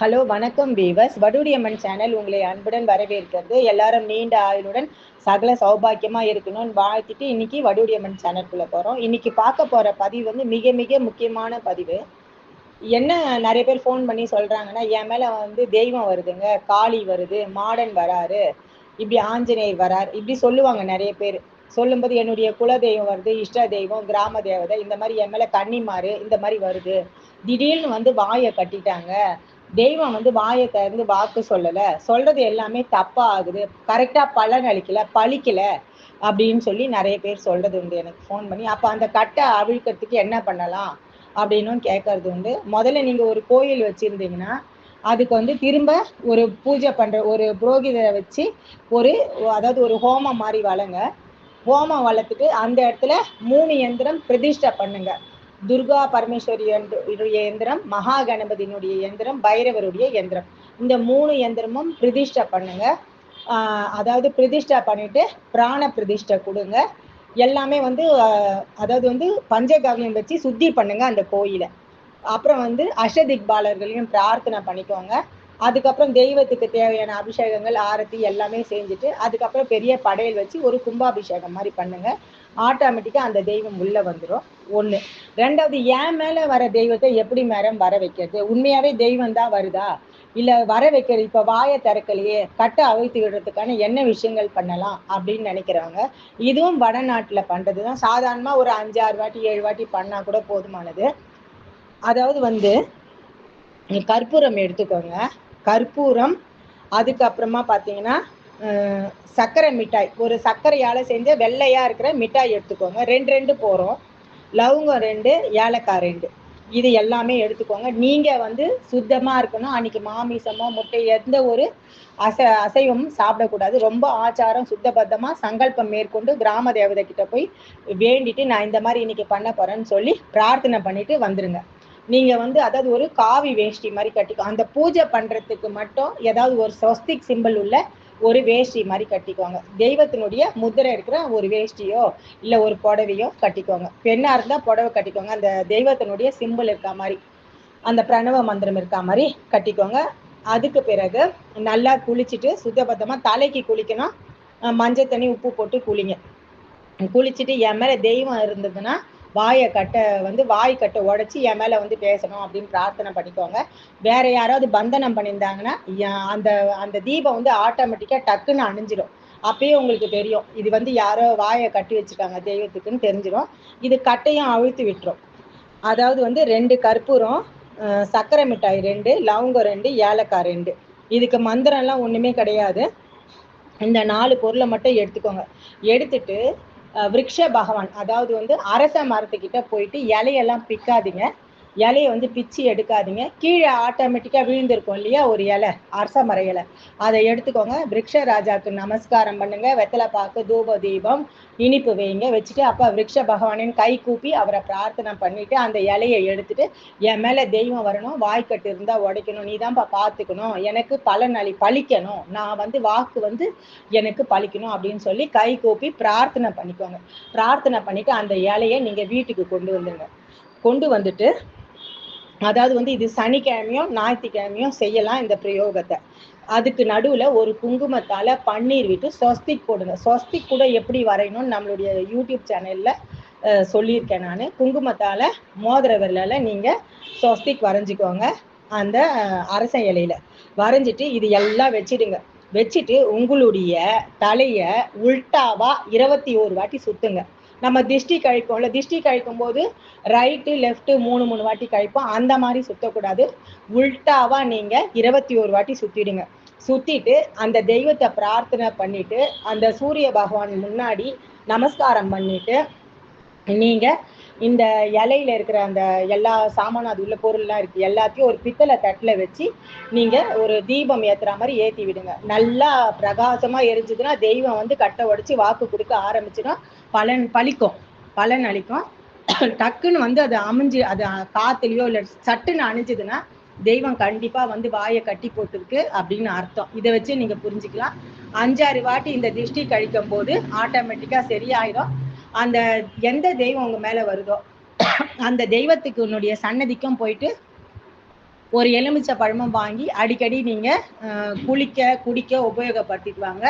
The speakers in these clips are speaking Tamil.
ஹலோ வணக்கம் வீவர்ஸ். வடுடியம்மன் சேனல் உங்களை அன்புடன் வரவேற்கிறது. எல்லாரும் நீண்ட ஆயுளுடன் சகல சௌபாக்கியமா இருக்கணும்னு வாழ்த்திட்டு இன்னைக்கு வடுடியம்மன் சேனலுக்குள்ள போறோம். இன்னைக்கு பார்க்க போற பதிவு வந்து மிக மிக முக்கியமான பதிவு. என்ன நிறைய பேர் ஃபோன் பண்ணி சொல்றாங்கன்னா என் மேல வந்து தெய்வம் வருதுங்க. காளி வருது. மாடன் வராரு. இப்படி ஆஞ்சநேயர் வரார். இப்படி சொல்லுவாங்க நிறைய பேர். சொல்லும்போது என்னுடைய குல தெய்வம் வருது இஷ்ட தெய்வம் கிராம தேவதை. இந்த மாதிரி என் மேல கன்னிமாறு இந்த மாதிரி வருது. திடீர்னு வந்து வாயை கட்டிட்டாங்க. தெய்வம் வந்து வாயை திறந்து வாக்கு சொல்லல. சொல்றது எல்லாமே தப்பா ஆகுது கரெக்டா பலன் அளிக்கல பழிக்கல அப்படின்னு சொல்லி நிறைய பேர் சொல்றது உண்டு. எனக்கு ஃபோன் பண்ணி அப்ப அந்த கட்டை அவிழ்க்கிறதுக்கு என்ன பண்ணலாம் அப்படின்னும் கேட்கறது உண்டு. முதல்ல நீங்க ஒரு கோயில் வச்சிருந்தீங்கன்னா அதுக்கு வந்து திரும்ப ஒரு பூஜை பண்ற ஒரு புரோகிதரை வச்சு ஒரு அதாவது ஒரு ஹோமம் மாதிரி வளங்க. ஹோமம் வளர்த்துட்டு அந்த இடத்துல மூணு எந்திரம் பிரதிஷ்டை பண்ணுங்க. துர்கா பரமேஸ்வரி எந்திரம் மகா கணபதியினுடைய எந்திரம் பைரவருடைய எந்திரம் இந்த மூணு எந்திரமும் பிரதிஷ்டை பண்ணுங்க. அதாவது பிரதிஷ்டை பண்ணிட்டு பிராண பிரதிஷ்டை கொடுங்க. எல்லாமே வந்து அதாவது வந்து பஞ்சகவ்யம் வச்சு சுத்தி பண்ணுங்க அந்த கோயிலை. அப்புறம் வந்து அஷதிக்பாலர்களையும் பிரார்த்தனை பண்ணிக்கோங்க. அதுக்கப்புறம் தெய்வத்துக்கு தேவையான அபிஷேகங்கள் ஆரத்தி எல்லாமே செஞ்சுட்டு அதுக்கப்புறம் பெரிய படையல் வச்சு ஒரு கும்பாபிஷேகம் மாதிரி பண்ணுங்க. ஆட்டோமேட்டிக்காக அந்த தெய்வம் உள்ளே வந்துடும் ஒன்று ரெண்டாவது ஏன் மேலே வர தெய்வத்தை எப்படி மேடம் வர வைக்கிறது? உண்மையாவே தெய்வம் தான் வருதா? இல்லை வர வைக்கிறது இப்போ வாயை திறக்கலையே கட்டை அவிழ்த்து விடுறதுக்கான என்ன விஷயங்கள் பண்ணலாம் அப்படின்னு நினைக்கிறாங்க இதுவும் வடநாட்டில் பண்ணுறது தான் சாதாரணமாக ஒரு அஞ்சாறு வாட்டி ஏழு வாட்டி பண்ணால் கூட போதுமானது. அதாவது வந்து கற்பூரம் எடுத்துக்கோங்க. கற்பூரம் அதுக்கப்புறமா பார்த்தீங்கன்னா சர்க்கரை மிட்டாய். ஒரு சர்க்கரையால் செஞ்ச வெள்ளையாக இருக்கிற மிட்டாய் எடுத்துக்கோங்க. ரெண்டு ரெண்டு போகிறோம் லவங்கம் ரெண்டு ஏலக்காய் ரெண்டு. இது எல்லாமே எடுத்துக்கோங்க. நீங்கள் வந்து சுத்தமாக இருக்கணும். அன்றைக்கி மாமிசமோ முட்டை எந்த ஒரு அச அசைவமும் சாப்பிடக்கூடாது. ரொம்ப ஆச்சாரம் சுத்தபத்தமாக சங்கல்பம் மேற்கொண்டு கிராம தேவதை கிட்ட போய் வேண்டிட்டு நான் இந்த மாதிரி இன்னைக்கு பண்ண போகிறேன்னு சொல்லி பிரார்த்தனை பண்ணிட்டு வந்துருங்க. நீங்க வந்து அதாவது ஒரு காவி வேஷ்டி மாதிரி கட்டிக்கோ அந்த பூஜை பண்றதுக்கு மட்டும் ஏதாவது ஒரு சொஸ்திக் சிம்பிள் உள்ள ஒரு வேஷ்டி மாதிரி கட்டிக்கோங்க. தெய்வத்தினுடைய முதிரை இருக்கிற ஒரு வேஷ்டியோ இல்ல ஒரு புடவையோ கட்டிக்கோங்க. பெண்ணா இருந்தா புடவை கட்டிக்கோங்க. அந்த தெய்வத்தினுடைய சிம்பிள் இருக்க மாதிரி அந்த பிரணவ மந்திரம் இருக்க மாதிரி கட்டிக்கோங்க. அதுக்கு பிறகு நல்லா குளிச்சுட்டு சுத்தபத்தமா தலைக்கு குளிக்கணும். மஞ்சள் தண்ணி உப்பு போட்டு குளிங்க. குளிச்சுட்டு என் மேலே தெய்வம் இருந்ததுன்னா வாயை கட்டை வந்து வாய் கட்டை உடச்சி என் மேல வந்து பேசணும் அப்படின்னு பிரார்த்தனை பண்ணிக்கோங்க. வேற யாராவது பந்தனம் பண்ணியிருந்தாங்கன்னா அந்த அந்த தீபம் வந்து ஆட்டோமேட்டிக்கா டக்குன்னு அணிஞ்சிடும் அப்பயே உங்களுக்கு தெரியும். இது வந்து யாரோ வாயை கட்டி வச்சுருக்காங்க தெய்வத்துக்குன்னு தெரிஞ்சிடும் இது கட்டையும் அழுத்து விட்டுரும். அதாவது வந்து ரெண்டு கற்பூரம் சர்க்கரை மிட்டாய் ரெண்டு லவங்கம் ரெண்டு ஏலக்காய் ரெண்டு. இதுக்கு மந்திரம்லாம் ஒன்றுமே கிடையாது. இந்த நாலு பொருளை மட்டும் எடுத்துக்கோங்க. எடுத்துட்டு விரக்ஷ பகவான் அதாவது வந்து அரச மரத்துக்கிட்ட போயிட்டு இலையெல்லாம் பிக்காதீங்க. இலையை வந்து பிச்சு எடுக்காதீங்க. கீழே ஆட்டோமேட்டிக்காக விழுந்திருக்கும் இல்லையா? ஒரு இலை அரச மர இலை. அதை எடுத்துக்கோங்க. விரக்ஷ ராஜாவுக்கு நமஸ்காரம் பண்ணுங்க. வெத்தலை பாக்கு தூப தீபம் இனிப்பு வைங்க. வச்சுட்டு அப்போ விரக்ஷ பகவானின் கை கூப்பி அவரை பிரார்த்தனை பண்ணிட்டு அந்த இலையை எடுத்துட்டு என் மேலே தெய்வம் வரணும். வாய்க்கட்டு இருந்தால் உடைக்கணும். நீ தான்ப்பா பார்த்துக்கணும். எனக்கு பலன் அளி பழிக்கணும். நான் வந்து வாக்கு வந்து எனக்கு பழிக்கணும் அப்படின்னு சொல்லி கை கூப்பி பிரார்த்தனை பண்ணிக்கோங்க. பிரார்த்தனை பண்ணிட்டு அந்த இலையை நீங்கள் வீட்டுக்கு கொண்டு வந்துடுங்க கொண்டு வந்துட்டு அதாவது வந்து இது சனிக்கிழமையும் ஞாயிற்றுக்கிழமையும் செய்யலாம் இந்த பிரயோகத்தை. அதுக்கு நடுவுல ஒரு குங்குமத்தால பன்னீர் விட்டு ஸ்வஸ்திக் போடுங்க. ஸ்வஸ்திக் கூட எப்படி வரையணும்னு நம்மளுடைய யூடியூப் சேனல்ல சொல்லியிருக்கேன் நான். குங்குமத்தால மோதிர விரலால நீங்க ஸ்வஸ்திக் வரைஞ்சிக்கோங்க. அந்த அரச இலையில. வரைஞ்சிட்டு இது எல்லாம் வச்சிடுங்க. வச்சுட்டு உங்களுடைய தலைய உல்டாவா இருபத்தி ஒரு வாட்டி சுத்துங்க. நம்ம திஷ்டி கழிப்போம்ல திஷ்டி கழிக்கும் போது ரைட்டு லெஃப்ட் மூணு மூணு வாட்டி கழிப்போம். அந்த மாதிரி சுத்தக்கூடாது. உல்டாவா நீங்க இருபத்தி ஒரு வாட்டி சுத்திடுங்க. சுத்திட்டு அந்த தெய்வத்தை பிரார்த்தனை பண்ணிட்டு அந்த சூரிய பகவான் முன்னாடி நமஸ்காரம் பண்ணிட்டு நீங்க இந்த இலையில இருக்கிற அந்த எல்லா சாமானும் அது உள்ள பொருள்லாம் இருக்கு எல்லாத்தையும் ஒரு பித்தளை தட்டில் வச்சு நீங்க ஒரு தீபம் ஏத்துற மாதிரி ஏத்தி விடுங்க. நல்லா பிரகாசமா எரிஞ்சதுன்னா தெய்வம் வந்து கட்டை உடைச்சு வாக்கு கொடுக்க ஆரம்பிச்சுன்னா பலன் பழிக்கும். பலன் அளிக்கும். டக்குன்னு வந்து அது அமைஞ்சு அது காத்துலயோ இல்லை சட்டுன்னு அணிஞ்சதுன்னா தெய்வம் கண்டிப்பா வந்து வாயை கட்டி போட்டிருக்கு அப்படின்னு அர்த்தம். இதை வச்சு நீங்க புரிஞ்சுக்கலாம். அஞ்சாறு வாட்டி இந்த திருஷ்டி கழிக்கும் போது ஆட்டோமேட்டிக்கா சரியாயிடும் அந்த எந்த தெய்வம் உங்க மேல வருதோ அந்த தெய்வத்துக்கு உன்னுடைய சன்னதிக்கும் போயிட்டு ஒரு எலுமிச்சை பழமும் வாங்கி அடிக்கடி நீங்க குளிக்க குடிக்க உபயோகப்படுத்திக்குவாங்க.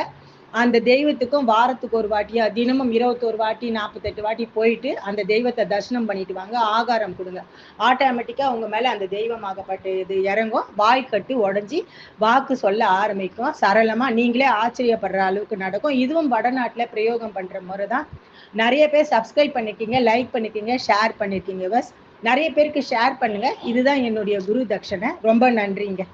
அந்த தெய்வத்துக்கும் வாரத்துக்கு ஒரு வாட்டியா தினமும் இருபத்தோரு வாட்டி நாற்பத்தெட்டு வாட்டி போயிட்டு அந்த தெய்வத்தை தரிசனம் பண்ணிட்டு வாங்க ஆகாரம் கொடுங்க. ஆட்டோமேட்டிக்காக உங்க மேல அந்த தெய்வமாகப்பட்ட இது இறங்கும். வாய் கட்டு உடஞ்சி வாக்கு சொல்ல ஆரம்பிக்கும். சரளமா நீங்களே ஆச்சரியப்படுற அளவுக்கு நடக்கும். இதுவும் வடநாட்டில் பிரயோகம் பண்ற முறை தான் நிறைய பேர் சப்ஸ்கிரைப் பண்ணிருக்கீங்க லைக் பண்ணிருக்கீங்க ஷேர் பண்ணிருக்கீங்க பஸ் நிறைய பேருக்கு ஷேர் பண்ணுங்க. இதுதான் என்னுடைய குரு தட்சணை. ரொம்ப நன்றிங்க.